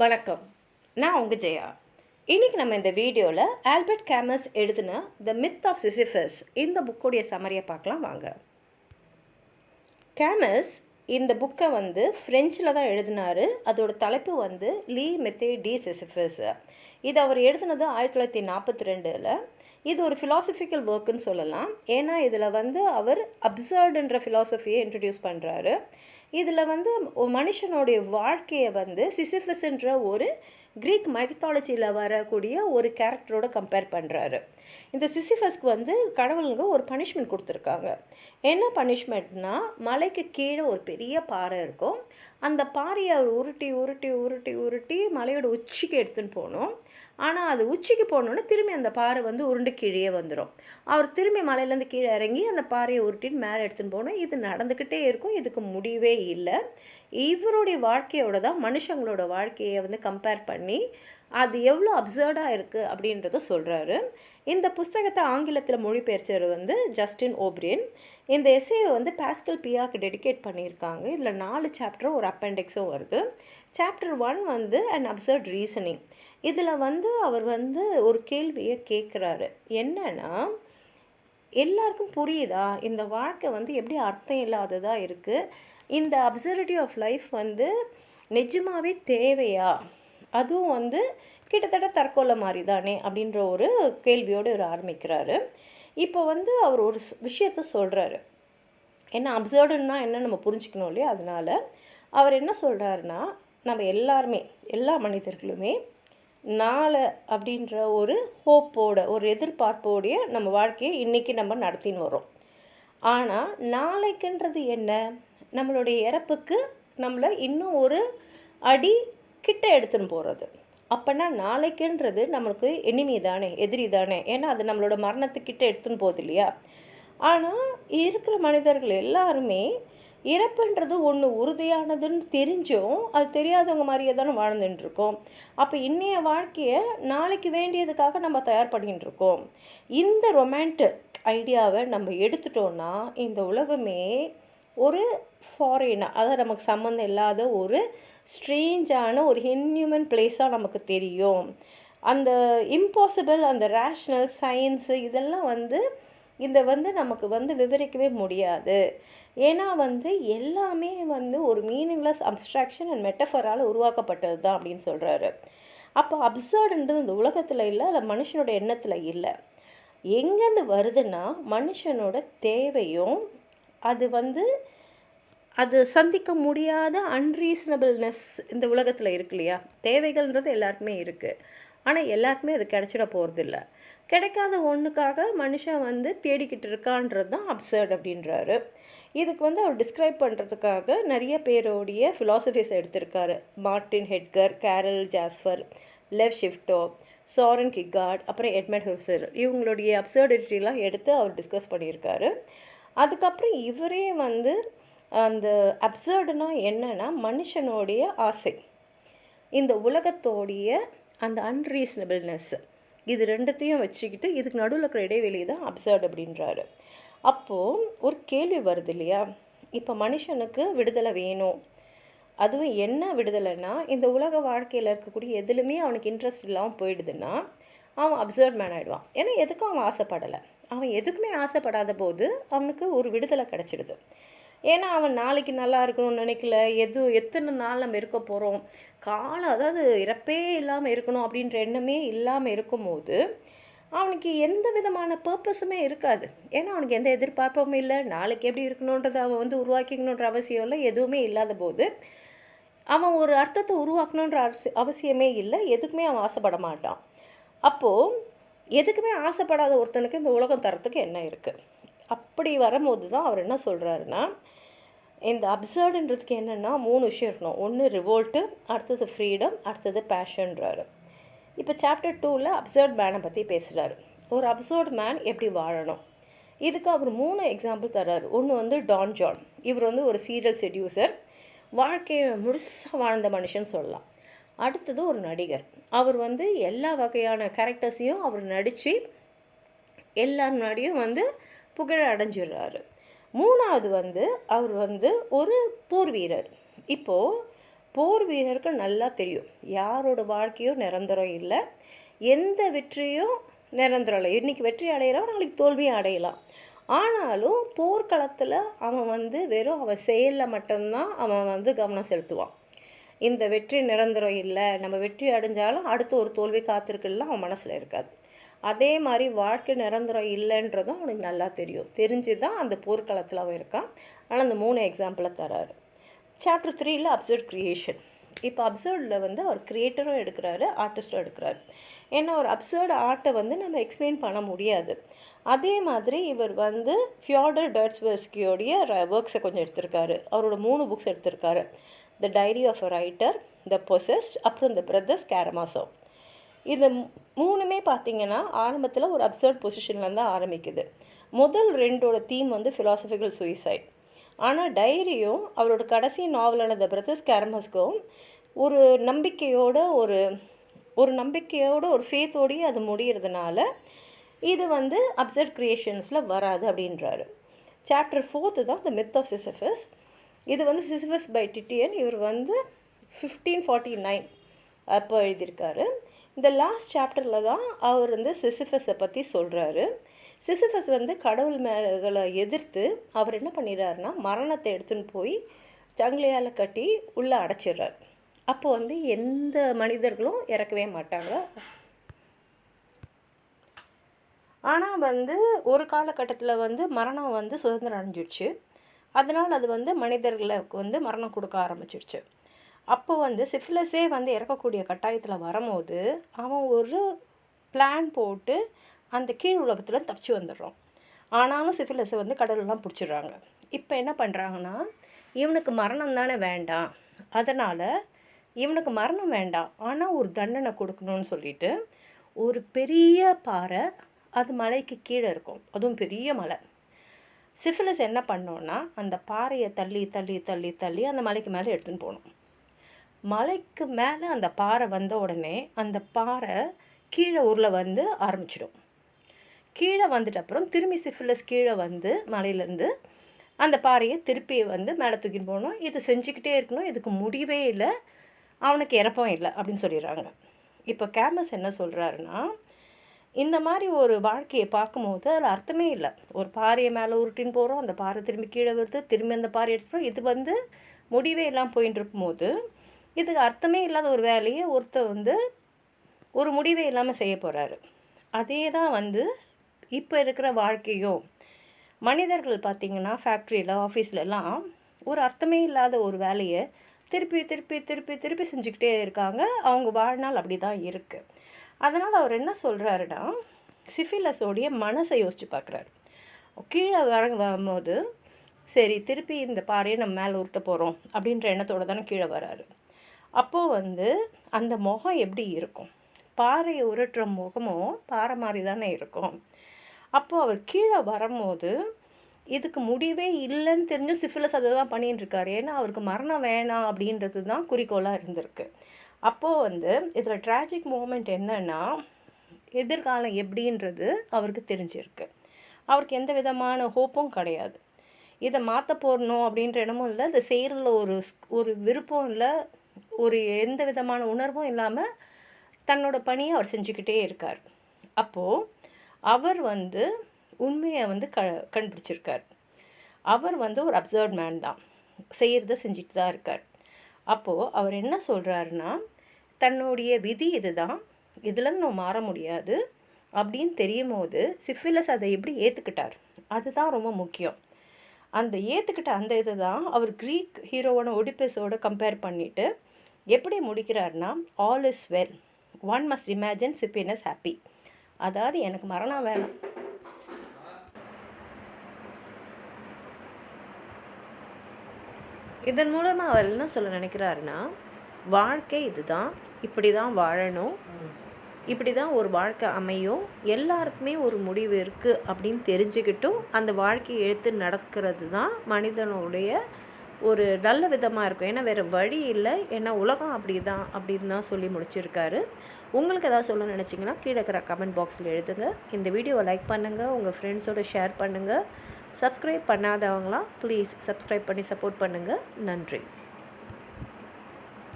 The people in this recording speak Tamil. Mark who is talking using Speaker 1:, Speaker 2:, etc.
Speaker 1: வணக்கம். நான் உங்கள் ஜெயா. இன்றைக்கி நம்ம இந்த வீடியோவில் ஆல்பர்ட் கேமஸ் எழுதின த மித் ஆஃப் சிசிஃபஸ் இந்த புக்கோடைய சமரியை பார்க்கலாம் வாங்க. கேமஸ் இந்த புக்கை வந்து ஃப்ரெஞ்சில் தான் எழுதினார். அதோட தலைப்பு வந்து லீ மெத்தே டி சிசிஃபஸ். இது அவர் எழுதினது ஆயிரத்தி தொள்ளாயிரத்தி நாற்பத்தி ரெண்டில். இது ஒரு ஃபிலாசபிக்கல் ஒர்க்குன்னு சொல்லலாம். ஏன்னா இதில் வந்து அவர் அப்சர்டுன்ற ஃபிலாசபியை இன்ட்ரடியூஸ் பண்ணுறாரு இதில் வந்து மனுஷனுடைய வாழ்க்கையை வந்து சிசிஃபஸ்ன்ற ஒரு க்ரீக் மைத்தாலஜியில் வரக்கூடிய ஒரு கேரக்டரோட கம்பேர் பண்ணுறாரு இந்த சிசிஃபஸ்க்கு வந்து கடவுளுங்க ஒரு பனிஷ்மெண்ட் கொடுத்துருக்காங்க. என்ன பனிஷ்மெண்ட்னா மலைக்கு கீழே ஒரு பெரிய பாறை இருக்கும். அந்த பாறையை அவர் உருட்டி உருட்டி உருட்டி உருட்டி மலையோட உச்சிக்கு எடுத்துன்னு போகணும். ஆனால் அது உச்சிக்கு போனோன்னே திரும்பி அந்த பாறை வந்து உருண்டு கீழே வந்துடும் அவர் திரும்பி மலையிலேருந்து கீழே இறங்கி அந்த பாறையை உருட்டின்னு மேலே எடுத்துன்னு போனோம் இது நடந்துக்கிட்டே இருக்கும். இதுக்கு முடிவே இல்லை. இவருடைய வாழ்க்கையோட தான் மனுஷங்களோட வாழ்க்கையை வந்து கம்பேர் பண்ணி அது எவ்வளோ அப்சர்டாக இருக்குது அப்படின்றத சொல்கிறாரு இந்த புஸ்தகத்தை ஆங்கிலத்தில் மொழிபெயர்ச்சவர் வந்து ஜஸ்டின் ஓப்ரியன் இந்த எஸ்ஏயை வந்து பாஸ்கல் பியாக்கு டெடிகேட் பண்ணியிருக்காங்க. இதில் நாலு சாப்டரும் ஒரு அப்பெண்டிக்ஸும் வருது. சாப்டர் ஒன் வந்து அண்ட் அப்சர்ட் ரீசனிங் இதில் வந்து அவர் வந்து ஒரு கேள்வியை கேட்குறாரு என்னன்னா எல்லாருக்கும் புரியுதா? இந்த வாழ்க்கை வந்து எப்படி அர்த்தம் இல்லாததாக இருக்குது இந்த அப்சர்விட்டி ஆஃப் லைஃப் வந்து நிஜமாகவே தேவையா? அதுவும் வந்து கிட்டத்தட்ட தற்கொலை மாதிரி தானே அப்படின்ற ஒரு கேள்வியோடு இவர் ஆரம்பிக்கிறாரு. இப்போ வந்து அவர் ஒரு விஷயத்த சொல்கிறாரு என்ன அப்சர்டுன்னா என்ன நம்ம புரிஞ்சுக்கணும் இல்லையா? அதனால் அவர் என்ன சொல்கிறாருன்னா நம்ம எல்லாருமே எல்லா மனிதர்களுமே நாளை அப்படின்ற ஒரு ஹோப்போட ஒரு எதிர்பார்ப்போடைய நம்ம வாழ்க்கையை இன்றைக்கி நம்ம நடத்தின்னு வரோம் ஆனால் நாளைக்குன்றது என்ன? நம்மளுடைய இறப்புக்கு நம்மளை இன்னும் ஒரு அடி கிட்ட எடுத்துன்னு போகிறது அப்போனா நாளைக்குன்றது நம்மளுக்கு எனிமி தானே எதிரி தானே. ஏன்னா அது நம்மளோட மரணத்துக்கிட்ட எடுத்துன்னு போகுது இல்லையா? ஆனால் இருக்கிற மனிதர்கள் எல்லாருமே இறப்புன்றது ஒன்று உறுதியானதுன்னு தெரிஞ்சும் அது தெரியாதவங்க மாதிரியே தானே வாழ்ந்துட்டுருக்கோம். அப்போ இன்றைய வாழ்க்கையை நாளைக்கு வேண்டியதுக்காக நம்ம தயார் பண்ணிகிட்டு இருக்கோம் இந்த ரொமான்டிக் ஐடியாவை நம்ம எடுத்துட்டோன்னா இந்த உலகமே ஒரு ஃபாரினாக அதாவது நமக்கு சம்மந்தம் இல்லாத ஒரு ஸ்ட்ரேஞ்சான ஒரு இன்ஹியூமன் பிளேஸாக நமக்கு தெரியும். அந்த இம்பாசிபிள் அந்த ரேஷ்னல் சயின்ஸு இதெல்லாம் வந்து இதை வந்து நமக்கு வந்து விவரிக்கவே முடியாது. ஏன்னா வந்து எல்லாமே வந்து ஒரு மீனிங்லெஸ் அப்ஸ்ட்ராக்ஷன் அண்ட் மெட்டஃபரால் உருவாக்கப்பட்டது தான் அப்படின்னு சொல்கிறாரு அப்போ அப்சர்டுன்றது இந்த உலகத்தில் இல்லை இல்லை மனுஷனோட எண்ணத்தில் இல்லை. எங்கேருந்து வருதுன்னா மனுஷனோட தேவையும் அது வந்து அது சந்திக்க முடியாத அன்ரீசனபிள்னஸ் இந்த உலகத்தில் இருக்கு இல்லையா? தேவைகள்ன்றது எல்லாருக்குமே இருக்குது ஆனால் எல்லாருக்குமே அது கிடச்சிட போகிறதில்ல கிடைக்காத ஒன்றுக்காக மனுஷன் வந்து தேடிக்கிட்டு இருக்கான்றது தான் அப்சர்ட் அப்படின்றாரு. இதுக்கு வந்து அவர் டிஸ்கிரைப் பண்ணுறதுக்காக நிறைய பேரோடைய ஃபிலாசபிஸ் எடுத்திருக்காரு. Martin Heidegger Karl Jaspers Lev Shestov Soren Kierkegaard அப்புறம் எட்மண்ட் ஹூசர் இவங்களுடைய அப்சர்டிட்டிலாம் எடுத்து அவர் டிஸ்கஸ் பண்ணியிருக்காரு. அதுக்கப்புறம் இவரே வந்து அந்த அப்சர்டுனா என்னென்னா மனுஷனுடைய ஆசை. இந்த உலகத்தோடைய அந்த அன்ரீசனபிள்னஸ் இது ரெண்டுத்தையும் வச்சுக்கிட்டு இதுக்கு நடுவில் இருக்கிற இடைவெளி தான் அப்சர்ட் அப்படின்றாரு. அப்போது ஒரு கேள்வி வருது இல்லையா? இப்போ மனுஷனுக்கு விடுதலை வேணும். அதுவும் என்ன விடுதலைன்னா இந்த உலக வாழ்க்கையில் இருக்கக்கூடிய எதுலுமே அவனுக்கு இன்ட்ரெஸ்ட் இல்லாமல் போயிடுதுன்னா அவன் அப்சர்வ் மேன் ஆகிடுவான் ஏன்னா எதுக்கும் அவன் ஆசைப்படலை. அவன் எதுக்குமே ஆசைப்படாத போது அவனுக்கு ஒரு விடுதலை கிடச்சிடுது. ஏன்னா அவன் நாளைக்கு நல்லா இருக்கணும்னு நினைக்கல. எது எத்தனை நாள் நம்ம இருக்க போகிறோம் காலம் அதாவது இறப்பே இல்லாமல் இருக்கணும் அப்படின்ற எண்ணமே இல்லாமல் இருக்கும்போது அவனுக்கு எந்த விதமான பர்பஸுமே இருக்காது. ஏன்னா அவனுக்கு எந்த எதிர்பார்ப்பும் இல்லை. நாளைக்கு எப்படி இருக்கணுன்றதை அவன் வந்து உருவாக்கிக்கணுன்ற அவசியம் இல்லை. எதுவுமே இல்லாத போது அவன் ஒரு அர்த்தத்தை உருவாக்கணுன்ற அவசியமே இல்லை. எதுக்குமே அவன் ஆசைப்பட மாட்டான். அப்போது எதுக்குமே ஆசைப்படாத ஒருத்தனுக்கு இந்த உலகம் தரத்துக்கு என்ன இருக்குது அப்படி வரும்போது தான் அவர் என்ன சொல்கிறாருன்னா இந்த அப்சர்டுன்றதுக்கு என்னென்னா மூணு விஷயம் இருக்கணும். ஒன்று ரிவோல்ட்டு அடுத்தது ஃப்ரீடம் அடுத்தது பேஷன்றாரு இப்போ சாப்டர் டூவில் அப்சர்ட் மேனை பற்றி பேசுகிறாரு ஒரு அப்சர்ட் மேன் எப்படி வாழணும்? இதுக்கு அவர் மூணு எக்ஸாம்பிள் தர்றாரு. ஒன்று வந்து டான் ஜான் இவர் வந்து ஒரு சீரியல் செடியூசர் வாழ்க்கையை முழுசாக வாழ்ந்த மனுஷன் சொல்லலாம். அடுத்தது ஒரு நடிகர். அவர் வந்து எல்லா வகையான கேரக்டர்ஸையும் அவர் நடித்து எல்லார் முன்னாடியும் வந்து புகழ் அடைஞ்சிடுறாரு மூணாவது வந்து அவர் வந்து ஒரு போர் வீரர். இப்போது போர் வீரருக்கு நல்லா தெரியும். யாரோட வாழ்க்கையும் நிரந்தரம் இல்லை. எந்த வெற்றியும் நிரந்தரம் இல்லை. இன்றைக்கி வெற்றி அடையிறவன் நாளைக்கு தோல்வியும் அடையலாம். ஆனாலும் போர்க்களத்தில் அவன் வந்து வெறும் அவன் செயலில் மட்டும்தான் அவன் வந்து கவனம் செலுத்துவான். இந்த வெற்றி நிரந்தரம் இல்லை. நம்ம வெற்றி அடைஞ்சாலும் அடுத்து ஒரு தோல்வி காத்திருக்குலாம் அவன் மனசில் இருக்காது. அதே மாதிரி வாழ்க்கை நிரந்தரம் இல்லைன்றதும் அவனுக்கு நல்லா தெரியும். தெரிஞ்சு தான் அந்த போர்க்களத்தில் அவன் இருக்கான். ஆனால் அந்த மூணு எக்ஸாம்பிளை தராரு. சாப்டர் த்ரீயில் அப்சர்ட் க்ரியேஷன் இப்போ அப்சர்டில் வந்து அவர் க்ரியேட்டரும் எடுக்கிறாரு ஆர்டிஸ்ட்டும் எடுக்கிறாரு. ஏன்னா ஒரு அப்சர்டு ஆர்ட்டை வந்து நம்ம எக்ஸ்பிளைன் பண்ண முடியாது. அதே மாதிரி இவர் வந்து ஃபியாடர் டர்ட்ஸ்வர்ஸ்கியோடைய ஒர்க்ஸை கொஞ்சம் எடுத்திருக்காரு. அவரோட மூணு புக்ஸ் எடுத்திருக்காரு. The diary of a writer the possessed அப்புறம் த பிரதர்ஸ் கேரமாசோ இது மூணுமே பார்த்தீங்கன்னா ஆரம்பத்தில் ஒரு அப்சர்ட் பொசிஷனில் தான் ஆரம்பிக்குது. முதல் ரெண்டோட தீம் வந்து ஃபிலாசபிக்கல் சூசைட் ஆனால் டைரியும் அவரோட கடைசி நாவலான த பிரதர்ஸ் கேரமஸ்க்கும் ஒரு நம்பிக்கையோட ஒரு ஒரு நம்பிக்கையோட ஒரு ஃபேத்தோடையே அது முடிகிறதுனால இது வந்து அப்சர்ட் க்ரியேஷன்ஸில் வராது அப்படின்றாரு. சாப்டர் ஃபோர்த்து தான் த மித் ஆஃப் சிசிஃபஸ் இது வந்து சிசிஃபஸ் பை டிட்டியன் இவர் வந்து ஃபிஃப்டீன் ஃபார்ட்டி நைன் அப்போ எழுதியிருக்காரு. இந்த லாஸ்ட் சாப்டரில் தான் அவர் வந்து சிசிஃபஸை பற்றி சொல்கிறாரு சிசிஃபஸ் வந்து கடவுள் மேலே எதிர்த்து அவர் என்ன பண்ணிடுறாருன்னா மரணத்தை எடுத்துன்னு போய் சங்கிலியால் கட்டி உள்ளே அடைச்சிடுறார். அப்போ வந்து எந்த மனிதர்களும் இறக்கவே மாட்டாங்க. ஆனால் வந்து ஒரு காலகட்டத்தில் வந்து மரணம் வந்து சுதந்திரம் அடைஞ்சிடுச்சு. அதனால் அது வந்து மனிதர்களுக்கு வந்து மரணம் கொடுக்க ஆரம்பிச்சிடுச்சு. அப்போ வந்து சிஃபிலஸே வந்து இறக்கக்கூடிய கட்டாயத்தில் வரும்போது அவன் ஒரு பிளான் போட்டு அந்த கீழ் உலகத்தில் தப்பிச்சு வந்துடுறான். ஆனாலும் சிஃபிலஸை வந்து கடலெலாம் பிடிச்சிடுறாங்க. இப்போ என்ன பண்ணுறாங்கன்னா இவனுக்கு மரணம் தானே வேண்டாம். அதனால் இவனுக்கு மரணம் வேண்டாம். ஆனால் ஒரு தண்டனை கொடுக்கணும்னு சொல்லிட்டு ஒரு பெரிய பாறை அது மலைக்கு கீழே இருக்கும். அதுவும் பெரிய மலை. சிஃபிலஸ் என்ன பண்ணோன்னா அந்த பாறையை தள்ளி தள்ளி தள்ளி தள்ளி அந்த மலைக்கு மேலே எடுத்துன்னு போகணும். மலைக்கு மேலே அந்த பாறை வந்த உடனே அந்த பாறை கீழே ஊரில் வந்து ஆரம்பிச்சிடும். கீழே வந்துட்ட அப்புறம் திரும்பி சிஃபிலஸ் கீழே வந்து மலையிலேருந்து அந்த பாறையை திருப்பி வந்து மேலே தூக்கின்னு போகணும். இது செஞ்சுக்கிட்டே இருக்கணும். இதுக்கு முடிவே இல்லை. அவனுக்கு இறப்பம் இல்லை அப்படின்னு சொல்லிடுறாங்க. இப்போ கேமஸ் என்ன சொல்கிறாருன்னா இந்த மாதிரி ஒரு வாழ்க்கையை பார்க்கும்போது அதில் அர்த்தமே இல்லை. ஒரு பாறையை மேலே உருட்டின்னு போகிறோம் அந்த பாறை திரும்பி கீழே வருது திரும்பி அந்த பாறை எடுத்துகிறோம் இது வந்து முடிவே இல்லாமல் போயின்னு இருக்கும்போது இதுக்கு அர்த்தமே இல்லாத ஒரு வேலையை ஒருத்தர் வந்து ஒரு முடிவே இல்லாமல் செய்ய போகிறாரு அதே தான் வந்து இப்போ இருக்கிற வாழ்க்கையும். மனிதர்கள் பார்த்திங்கன்னா ஃபேக்ட்ரியில் ஆஃபீஸ்லலாம் ஒரு அர்த்தமே இல்லாத ஒரு வேலையை திருப்பி திருப்பி திருப்பி திருப்பி செஞ்சுக்கிட்டே இருக்காங்க. அவங்க வாழ்நாள் அப்படி தான் இருக்குது அதனால் அவர் என்ன சொல்கிறாருன்னா சிஃபிலஸோடைய மனசை யோசித்து பார்க்குறாரு கீழே வர வரும்போது சரி திருப்பி இந்த பாறையை நம்ம மேலே உருட்ட போகிறோம் அப்படின்ற எண்ணத்தோடு தானே கீழே வராரு. அப்போது வந்து அந்த முகம் எப்படி இருக்கும்? பாறையை உருட்டுற முகமும் பாறை மாதிரி தானே இருக்கும். அப்போது அவர் கீழே வரும்போது இதுக்கு முடிவே இல்லைன்னு தெரிஞ்சு சிஃபிலஸ் அதை தான் பண்ணிகிட்டு இருக்காரு. ஏன்னா அவருக்கு மரணம் வேணாம் அப்படின்றது தான் குறிக்கோளாக இருந்திருக்கு. அப்போது வந்து இதில் ட்ராஜிக் மூமெண்ட் என்னென்னா எதிர்காலம் எப்படின்றது அவருக்கு தெரிஞ்சிருக்கு. அவருக்கு எந்த விதமான ஹோப்பும் கிடையாது. இதை மாற்ற போடணும் அப்படின்ற இடமும் இல்லை. இதை செய்கிறதுல ஒரு ஒரு விருப்பம் இல்லை. ஒரு எந்த விதமான உணர்வும் இல்லாமல் தன்னோட பணியை அவர் செஞ்சுக்கிட்டே இருக்கார். அப்போது அவர் வந்து உண்மையை வந்து க கண்டுபிடிச்சிருக்கார். அவர் வந்து ஒரு அப்சர்வ் மேன் தான். செய்கிறத செஞ்சுட்டு தான் இருக்கார். அப்போது அவர் என்ன சொல்கிறாருன்னா தன்னுடைய விதி இதுதான். இதில் நம்ம மாற முடியாது. அப்படின்னு தெரியும் போது சிஃபிலஸ் அதை எப்படி ஏற்றுக்கிட்டார் அதுதான் ரொம்ப முக்கியம். அந்த ஏற்றுக்கிட்ட அந்த இது தான் அவர் க்ரீக் ஹீரோவான ஒடிபஸோட கம்பேர் பண்ணிவிட்டு எப்படி முடிக்கிறார்னா all is well one must imagine Sisyphus happy அதாவது எனக்கு மரணம் வேணாம். இதன் மூலமாக அவர் என்ன சொல்ல நினைக்கிறாருன்னா வாழ்க்கை இதுதான். இப்படி தான் வாழணும். இப்படி தான் ஒரு வாழ்க்கை அமையும். எல்லாருக்குமே ஒரு முடிவு இருக்குது அப்படின்னு தெரிஞ்சுக்கிட்டும் அந்த வாழ்க்கையை எடுத்து நடக்கிறது தான் மனிதனுடைய ஒரு நல்ல விதமாக இருக்கும். ஏன்னா வேறு வழி இல்லை. ஏன்னா உலகம் அப்படி தான் அப்படின்னு தான் சொல்லி முடிச்சிருக்காரு. உங்களுக்கு ஏதாவது சொல்ல நினச்சிங்கன்னா கீழே இருக்கிற கமெண்ட் பாக்ஸில் எழுதுங்க. இந்த வீடியோவை லைக் பண்ணுங்கள் உங்கள் ஃப்ரெண்ட்ஸோடு ஷேர் பண்ணுங்கள் சப்ஸ்கிரைப் பண்ணாதவங்களாம் ப்ளீஸ் சப்ஸ்கிரைப் பண்ணி சப்போர்ட் பண்ணுங்கள் நன்றி.